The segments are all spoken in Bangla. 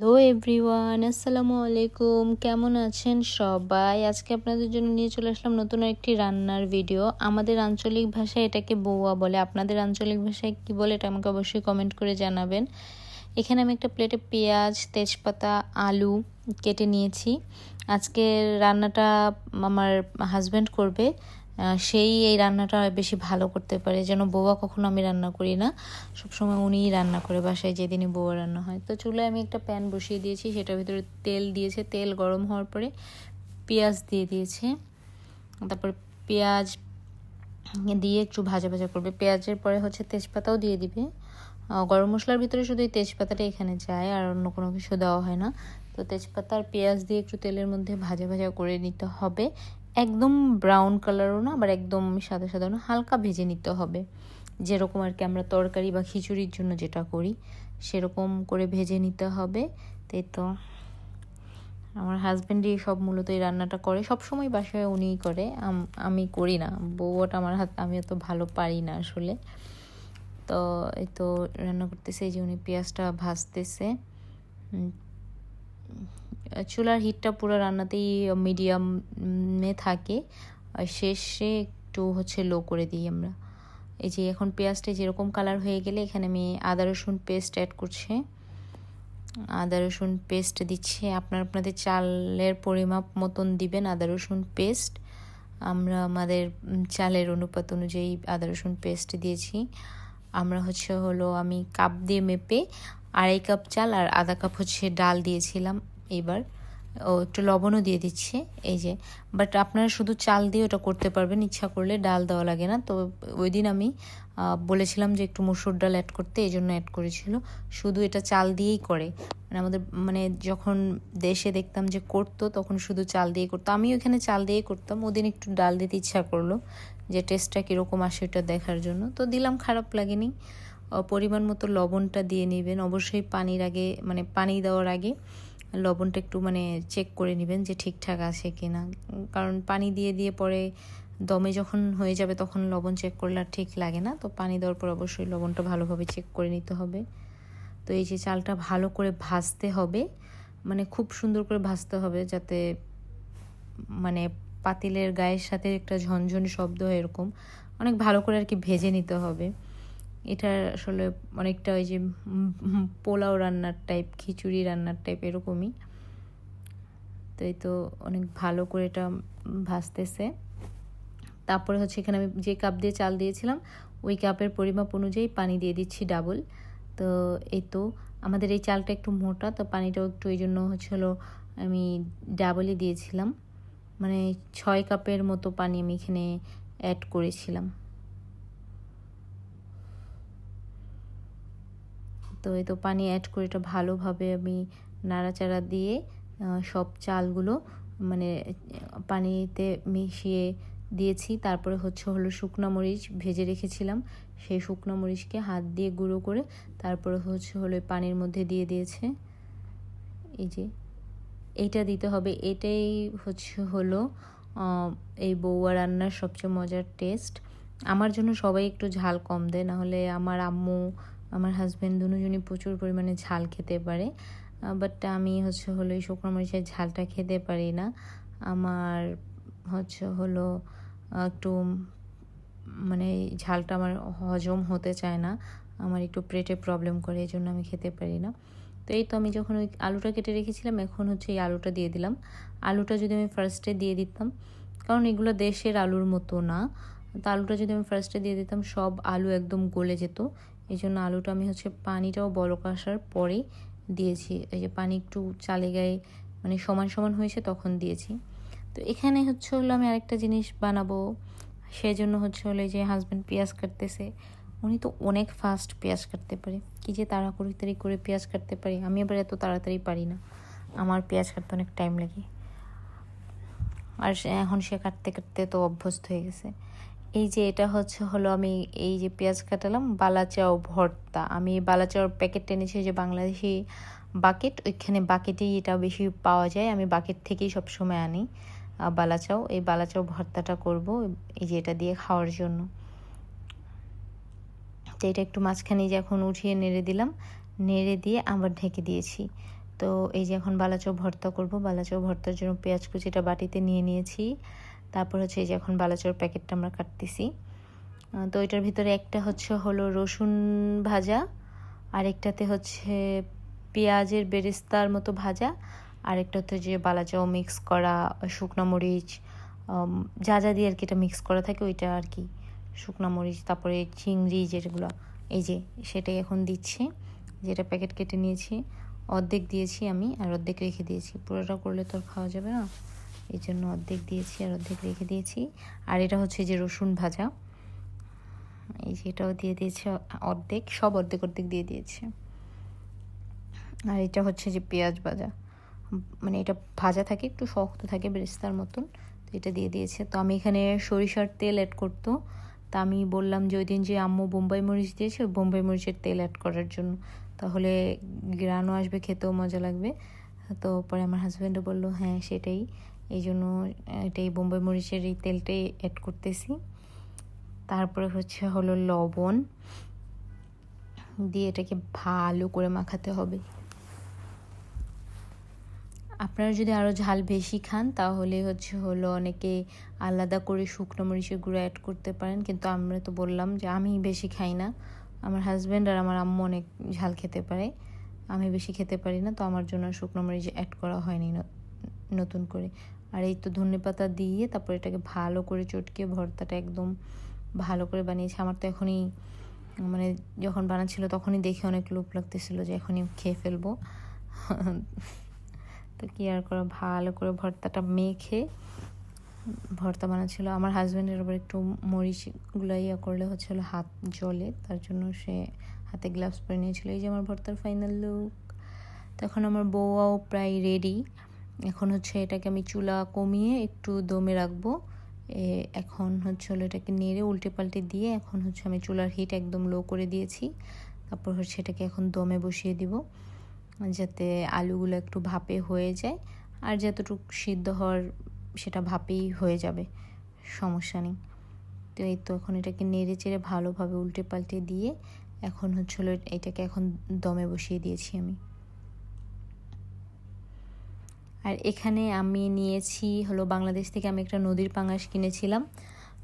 হ্যালো এভরিওয়ান আসসালামু আলাইকুম কেমন আছেন সবাই? আজকে আপনাদের জন্য নিয়ে চলে আসলাম নতুন একটি রান্নার ভিডিও আমাদের আঞ্চলিক ভাষায় এটাকে বৌয়া বলে। আপনাদের আঞ্চলিক ভাষায় কি বলে এটা আমাকে অবশ্যই কমেন্ট করে জানাবেন। এখানে আমি একটা প্লেটে পেঁয়াজ, তেজপাতা, আলু কেটে নিয়েছি। আজকে রান্নাটা আমার হাজব্যান্ড করবে। সেই এই রান্নাটা বেশি ভালো করতে পারে। যেন বৌয়া কখনো আমি রান্না করি না। সবসময় উনিই রান্না করে বাসায় যেদিনই বৌয়া রান্না হয়। তো চুলায় আমি একটা প্যান বসিয়ে দিয়েছি। সেটার ভিতরে তেল দিয়েছে। তেল গরম হওয়ার পরে পেঁয়াজ দিয়ে দিয়েছে। তারপর পেঁয়াজ দিয়ে একটু ভাজা ভাজা করবে। পেঁয়াজের পরে হচ্ছে তেজপাতাও দিয়ে দিবে। গরম মশলার ভিতরে শুধু এই তেজপাতাটা এখানে যায়। আর অন্য কোনো কিছু দেওয়া হয় না। তো তেজপাতা আর পেঁয়াজ দিয়ে একটু তেলের মধ্যে ভাজা ভাজা করে নিতে হবে। একদম ব্রাউন কালারও না, আবার একদম সাদা সাদা না, হালকা ভেজে নিতে হবে। যেরকম আর কি আমরা তরকারি বা খিচুড়ির জন্য যেটা করি, সেরকম করে ভেজে নিতে হবে। তাই তো। আমার হাজব্যান্ডই সব মূলত এই রান্নাটা করে। সব সময় বাসায় উনিই করে আমি করি না। বউটা আমার হাত, আমি অত ভালো পারি না আসলে। তো এই তো রান্না করতেছে, এই যে উনি পেঁয়াজটা ভাজতেছে। চুলার হিটটা পুরো রান্নাতেই মিডিয়ামে থাকে। আর শেষে একটু হচ্ছে লো করে দিই আমরা। এই যে এখন পেঁয়াজটা যেরকম কালার হয়ে গেলে এখানে আমি আদা, রসুন পেস্ট অ্যাড করছি। আদা, রসুন পেস্ট দিচ্ছে। আপনার আপনাদের চালের পরিমাপ মতন দিবেন আদা, রসুন পেস্ট আমরা আমাদের চালের অনুপাত অনুযায়ী আদা, রসুন পেস্ট দিয়েছি। আমরা হচ্ছে হলো আমি কাপ দিয়ে মেপে আড়াই কাপ চাল আর আধা কাপ হচ্ছে ডাল দিয়েছিলাম। এইবার। ও একটু লবণও দিয়ে দিচ্ছে, এই যে। বাট আপনারা শুধু চাল দিয়ে ওটা করতে পারবেন, ইচ্ছা করলে ডাল দেওয়া লাগে না। তো ওই দিন আমি বলেছিলাম যে একটু মুসুর ডাল অ্যাড করতে, এই জন্য অ্যাড করেছিল। শুধু এটা চাল দিয়েই করে। মানে আমাদের মানে যখন দেশে দেখতাম যে করতো, তখন শুধু চাল দিয়ে করতো। আমিও এখানে চাল দিয়েই করতাম, ওদিন একটু ডাল দিতে ইচ্ছা করল যে টেস্টটা কীরকম আসে ওটা দেখার জন্য। তো দিলাম, খারাপ লাগেনি। পরিমাণ মতো লবণটা দিয়ে নেবেন। অবশ্যই পানির আগে মানে পানি দেওয়ার আগে। লবণটা একটু মানে চেক করে নেবেন যে ঠিকঠাক আছে কি না কারণ পানি দিয়ে দিয়ে পরে দমে যখন হয়ে যাবে তখন লবণ চেক করলে আর ঠিক লাগে না। তো পানি দেওয়ার পর অবশ্যই লবণটা ভালোভাবে চেক করে নিতে হবে। তো এই যে চালটা ভালো করে ভাজতে হবে মানে খুব সুন্দর করে ভাজতে হবে যাতে মানে পাতিলের গায়ের সাথে একটা ঝনঝন শব্দ হয় এরকম। অনেক ভালো করে আর কি ভেজে নিতে হবে। এটা আসলে অনেকটা ওই যে পোলাও রান্নার টাইপ খিচুড়ি রান্নার টাইপ এরকমই। তো এই তো অনেক ভালো করে এটা ভাজতেছে। তারপরে হচ্ছে এখানে আমি যে কাপ দিয়ে চাল দিয়েছিলাম, ওই কাপের পরিমাপ অনুযায়ী পানি দিয়ে দিচ্ছি ডাবল তো এই তো আমাদের এই চালটা একটু মোটা, তো পানিটাও একটু এই জন্য হচ্ছে হলো আমি ডাবলই দিয়েছিলাম। মানে ছয় কাপের মতো পানি আমি এখানে অ্যাড করেছিলাম। তো এই তো পানি অ্যাড করে এটা ভালোভাবে আমি নাড়াচাড়া দিয়ে সব চালগুলো মানে পানিতে মিশিয়ে দিয়েছি। তারপরে হচ্ছে হলো শুকনো মরিচ ভেজে রেখেছিলাম। সেই শুকনো মরিচকে হাত দিয়ে গুঁড়ো করে তারপরে হচ্ছে হলো পানির মধ্যে দিয়ে দিয়েছে। এই যে এইটা দিতে হবে। এটাই হচ্ছে হলো এই বৌয়া রান্নার সবচেয়ে মজার টেস্ট আমার জন্য সবাই একটু ঝাল কম দেয়, নাহলে আমার আম্মু আমার হাজব্যান্ড দুজনই প্রচুর পরিমাণে ঝাল খেতে পারে। বাট আমি হচ্ছে হলো এই শুকনো মরিচের ঝালটা খেতে পারি না। আমার হচ্ছে হলো একটু মানে ঝালটা আমার হজম হতে চায় না। আমার একটু পেটে প্রবলেম করে এই জন্য আমি খেতে পারি না। তো এই তো আমি যখন ওই আলুটা কেটে রেখেছিলাম, এখন হচ্ছে এই আলুটা দিয়ে দিলাম। আলুটা যদি আমি ফার্স্টে দিয়ে দিতাম, কারণ এগুলো দেশের আলুর মতো না। তো আলুটা যদি আমি ফার্স্টে দিয়ে দিতাম, সব আলু একদম গলে যেত। এই জন্য আলুটা আমি হচ্ছে পানিটাও বলক আসার পরে দিয়েছি। এই যে পানি একটু চালে গায়ে মানে সমান সমান হয়েছে তখন দিয়েছি। তো এখানে হচ্ছে হলো আমি আরেকটা জিনিস বানাবো। সেই জন্য হচ্ছে হলো যে হাজব্যান্ড পেঁয়াজ কাটতেছে। উনি তো অনেক ফাস্ট পেঁয়াজ কাটতে পারে। কী যে তাড়াতাড়ি করে পেঁয়াজ কাটতে পারি? আমি আবার এত তাড়াতাড়ি পারি না। আমার পেঁয়াজ কাটতে অনেক টাইম লাগে। আর এখন সে কাটতে কাটতে তো অভ্যস্ত হয়ে গেছে। এই যে এটা হচ্ছে, হলো আমি এই যে পেঁয়াজ কাটালাম, বালাচাও ভর্তা। আমি বালাচাওর প্যাকেট এনেছি যে বাংলাদেশি বাকেট, ওইখানে বাকেটেই এটা বেশি পাওয়া যায়। আমি বাকেট থেকেই সবসময় আনি বালাচাও। এই বালাচাও ভর্তাটা করব, এই যে এটা দিয়ে খাওয়ার জন্য। তো এটা একটু মাঝখানে যে এখন উঠিয়ে নেড়ে দিলাম, নেড়ে দিয়ে আবার ঢেকে দিয়েছি। তো এই যে এখন বালাচাও ভর্তা করব, বালাচাও ভর্তার জন্য পেঁয়াজ কুচিটা বাটিতে নিয়ে নিয়েছি। তারপর হচ্ছে এই যে এখন বালাচাওর প্যাকেটটা আমরা কাটতেছি। তো এটার ভিতরে একটা হচ্ছে হলো রসুন ভাজা, আরেকটাতে হচ্ছে পেঁয়াজের বেরেস্তার মতো ভাজা, আরেকটা হচ্ছে যে বালাচাও মিক্স করা শুকনো মরিচ যা যা দিয়ে আর কি এটা মিক্স করা থাকে ওইটা আর কি শুকনো মরিচ, তারপরে চিংড়ি যেগুলো, এই যে সেটাই এখন দিচ্ছি। যেটা প্যাকেট কেটে নিয়েছি, অর্ধেক দিয়েছি আমি আর অর্ধেক রেখে দিয়েছি। পুরোটা করলে তো খাওয়া যাবে না। এই জন্য অর্ধেক দিয়েছি আর অর্ধেক রেখে দিয়েছি। আর এটা হচ্ছে যে রসুন ভাজা। এই যে এটাও দিয়ে দিয়েছে অর্ধেক, সব অর্ধেক অর্ধেক দিয়ে দিয়েছে। আর এটা হচ্ছে যে পেঁয়াজ ভাজা। মানে এটা ভাজা থাকে, একটু শক্ত থাকে বেরেস্তার মতন, তো এটা দিয়ে দিয়েছে। তো আমি এখানে সরিষার তেল অ্যাড করতো। তা আমি বললাম যে ওই দিন যে আম্মু বোম্বাই মরিচ দিয়েছে, ওই বোম্বাই মরিচের তেল অ্যাড করার জন্য। তাহলে গ্রানও আসবে, খেতেও মজা লাগবে। তো পরে আমার হাজব্যান্ডও বলল হ্যাঁ সেটাই। এই জন্য এটাই বোম্বাই মরিচের এই তেলটাই অ্যাড করতেছি। তারপরে হচ্ছে হলো লবণ। দিয়ে এটাকে ভালো করে মাখাতে হবে। আপনারা যদি আরও ঝাল বেশি খান, তাহলে হচ্ছে হলো অনেকে আলাদা করে শুকনো মরিচের গুঁড়ো অ্যাড করতে পারেন। কিন্তু আমরা তো বললাম যে আমি বেশি খাই না। আমার হাজব্যান্ড আর আমার আম্মু অনেক ঝাল খেতে পারে। আমি বেশি খেতে পারি না। তো আমার জন্য শুকনো মরিচ অ্যাড করা হয়নি নতুন করে। আর এই তো ধনে পাতা দিয়ে তারপর এটাকে ভালো করে চটকে ভর্তাটা একদম ভালো করে বানিয়েছে। আমার তো এখনই মানে যখন বানাচ্ছিল তখনই দেখে অনেক লোভ লাগতেছিল যে এখনই খেয়ে ফেলব। তো কি আর করে, ভালো করে ভর্তাটা মেখে ভর্তা বানাচ্ছিল। আমার হাজব্যান্ডের আবার একটু মরিচগুলো ইয়া করলে হচ্ছিল হাত জলে তার জন্য সে হাতে গ্লাভস পরে নিয়েছিল। এই যে আমার ভর্তার ফাইনাল লুক তখন আমার বউয়াও প্রায় রেডি এখন হচ্ছে এটাকে আমি চুলা কমিয়ে একটু দমে রাখব। এখন হচ্ছে হলো এটাকে নেড়ে উল্টে পাল্টে দিয়ে এখন হচ্ছে আমি চুলার হিট একদম লো করে দিয়েছি। তারপর হচ্ছে এটাকে এখন দমে বসিয়ে দিব যাতে আলুগুলো একটু ভাপে হয়ে যায়। আর যতটুকু সিদ্ধ হওয়ার সেটা ভাপেই হয়ে যাবে, সমস্যা নেই। তো এই তো এখন এটাকে নেড়ে চেড়ে ভালোভাবে উল্টে পাল্টে দিয়ে এখন হচ্ছে হলো এটাকে এখন দমে বসিয়ে দিয়েছি আমি। আর এখানে আমি নিয়েছি হলো বাংলাদেশ থেকে আমি একটা নদীর পাঙ্গাস কিনেছিলাম।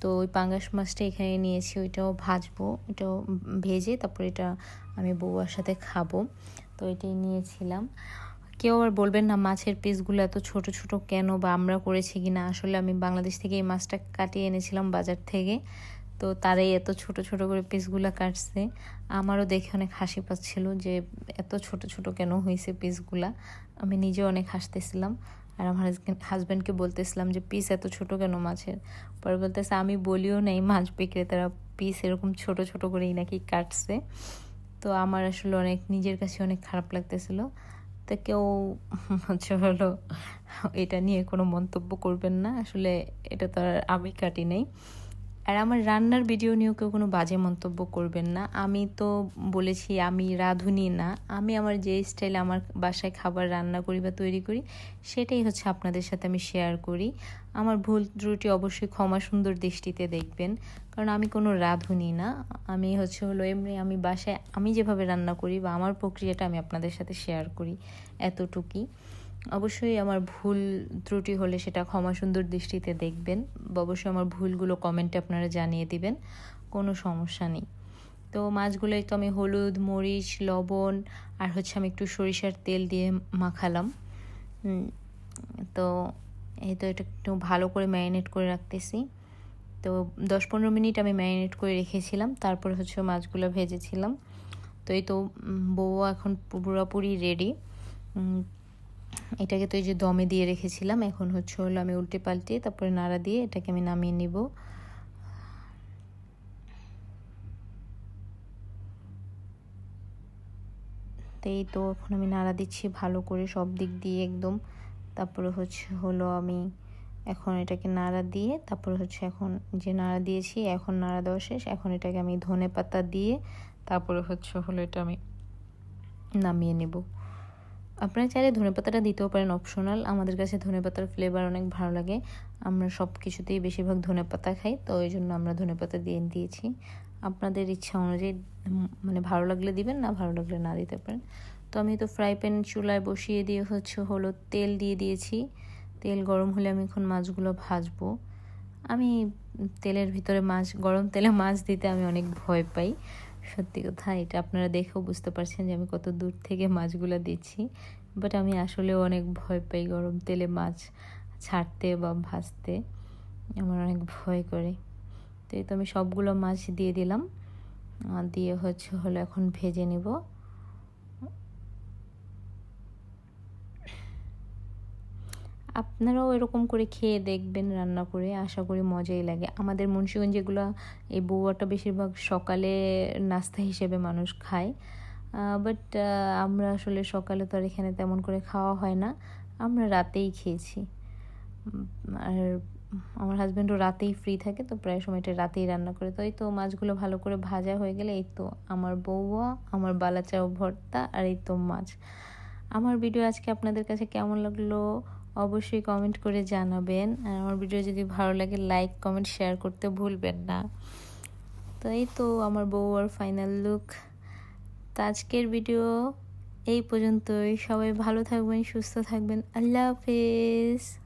তো ওই পাঙ্গাস মাছটা এখানে নিয়েছি, ওইটাও ভাজবো, এটাও ভেজে তারপর এটা আমি বউয়ার সাথে খাব। তো এটাই নিয়েছিলাম। কেউ আবার বলবেন না মাছের পিসগুলো এত ছোট ছোট কেন বা আমরা করেছি কি না আসলে আমি বাংলাদেশ থেকে এই মাছটা কাটিয়ে এনেছিলাম বাজার থেকে। তো তারাই এত ছোট ছোট করে পিসগুলো কাটছে। আমারও দেখে অনেক হাসি পাচ্ছিল যে এত ছোট ছোট কেন হয়েছে পিসগুলা। আমি নিজেও অনেক হাসতেছিলাম আর আমার হাজব্যান্ডকে বলতেছিলাম যে, পিস এত ছোট কেন মাছের? পরে বলতেছে, আমি বলিও নাই মাছ বিক্রেতারা পিস এরকম ছোট ছোট করেই নাকি কাটছে। তো আমার আসলে অনেক, নিজের কাছে অনেক খারাপ লাগতেছিল। তো কেউ হচ্ছে হলো এটা নিয়ে কোনো মন্তব্য করবেন না। আসলে এটা তো আর আমি কাটি নেই। আর আমার রান্নার ভিডিও নিয়েও কেউ কোনো বাজে মন্তব্য করবেন না। আমি তো বলেছি, আমি রাঁধুনি না। আমি আমার যে স্টাইলে আমার বাসায় খাবার রান্না করি বা তৈরি করি, সেটাই হচ্ছে আপনাদের সাথে আমি শেয়ার করি। আমার ভুল ত্রুটি অবশ্যই ক্ষমা সুন্দর দৃষ্টিতে দেখবেন, কারণ আমি কোনো রাঁধুনি না। আমি হচ্ছে হলো এমনি আমি বাসায় আমি যেভাবে রান্না করি বা আমার প্রক্রিয়াটা আমি আপনাদের সাথে শেয়ার করি, এতটুকুই। অবশ্যই আমার ভুল ত্রুটি হলে সেটা ক্ষমা সুন্দর দৃষ্টিতে দেখবেন। অবশ্যই আমার ভুলগুলো কমেন্টে আপনারা জানিয়ে দিবেন। কোনো সমস্যা নেই। তো মাছগুলো একটু আমি হলুদ, মরিচ, লবণ আর হচ্ছে আমি একটু সরিষার তেল দিয়ে মাখালাম। তো এই তো এটা একটু ভালো করে ম্যারিনেট করে রাখতেছি। তো দশ পনেরো মিনিট আমি ম্যারিনেট করে রেখেছিলাম। তারপর হচ্ছে মাছগুলো ভেজেছিলাম। তো এই তো বউ এখন পুরোপুরি রেডি এটাকে তো এই যে দমে দিয়ে রেখেছিলাম, এখন হচ্ছে হলো আমি উল্টে পাল্টে তারপরে নাড়া দিয়ে এটাকে আমি নামিয়ে নিব। তো এই তো এখন আমি নাড়া দিচ্ছি ভালো করে সব দিক দিয়ে একদম। তারপরে হচ্ছে হলো আমি এখন এটাকে নাড়া দিয়ে তারপরে হচ্ছে এখন যে নাড়া দিয়েছি, এখন নাড়া দেওয়া শেষ। এখন এটাকে আমি ধনে পাতা দিয়ে তারপরে হচ্ছে হলো এটা আমি নামিয়ে নেব। আপনারা চাইলে ধনেপাতাটা দিতেও পারেন অপশনাল আমাদের কাছে ধনেপাতার ফ্লেভার অনেক ভালো লাগে। আমরা সব কিছুতেই বেশিরভাগ ধনেপাতা খাই, তো ওই জন্য আমরা ধনেপাতা দিয়ে দিয়েছি। আপনাদের ইচ্ছা অনুযায়ী মানে ভালো লাগলে দিবেন, না ভালো লাগলে না দিতে পারেন। তো আমি তো ফ্রাই প্যান চুলায় বসিয়ে দিয়ে হচ্ছে হলো তেল দিয়ে দিয়েছি। তেল গরম হলে আমি এখন মাছগুলো ভাজবো। আমি তেলের ভিতরে মাছ, গরম তেলে মাছ দিতে আমি অনেক ভয় পাই। সত্যি কথা, এটা আপনারা দেখেও বুঝতে পারছেন যে আমি কত দূর থেকে মাছগুলো দিচ্ছি। বাট আমি আসলে অনেক ভয় পাই গরম তেলে মাছ ছাড়তে বা ভাজতে। আমার অনেক ভয় করে। তো এই তো আমি সবগুলো মাছ দিয়ে দিলাম। দিয়ে হচ্ছে হলো এখন ভেজে নিব। আপনারাও এরকম করে খেয়ে দেখবেন, রান্না করে। আশা করি মজাই লাগে। আমাদের মুন্সিগঞ্জ যেগুলো এই বৌয়াটা বেশিরভাগ সকালে নাস্তা হিসেবে মানুষ খায়। বাট আমরা আসলে সকালে তো আর এখানে তেমন করে খাওয়া হয় না। আমরা রাতেই খেয়েছি। আর আমার হাজব্যান্ডও রাতেই ফ্রি থাকে, তো প্রায় সময়টা রাতেই রান্না করে। তো এই তো মাছগুলো ভালো করে ভাজা হয়ে গেলে এই তো আমার বউয়া, আমার বালাচাও ভর্তা, আর এই তো মাছ। আমার ভিডিও আজকে আপনাদের কাছে কেমন লাগল? অবশ্যই কমেন্ট করে জানাবেন। আর আমার ভিডিও যদি ভালো লাগে লাইক কমেন্ট শেয়ার করতে ভুলবেন না। তো এই তো আমার বউ আর ফাইনাল লুক আজকের ভিডিও এই পর্যন্তই। সবাই ভালো থাকবেন, সুস্থ থাকবেন। আল্লাহ হাফিজ।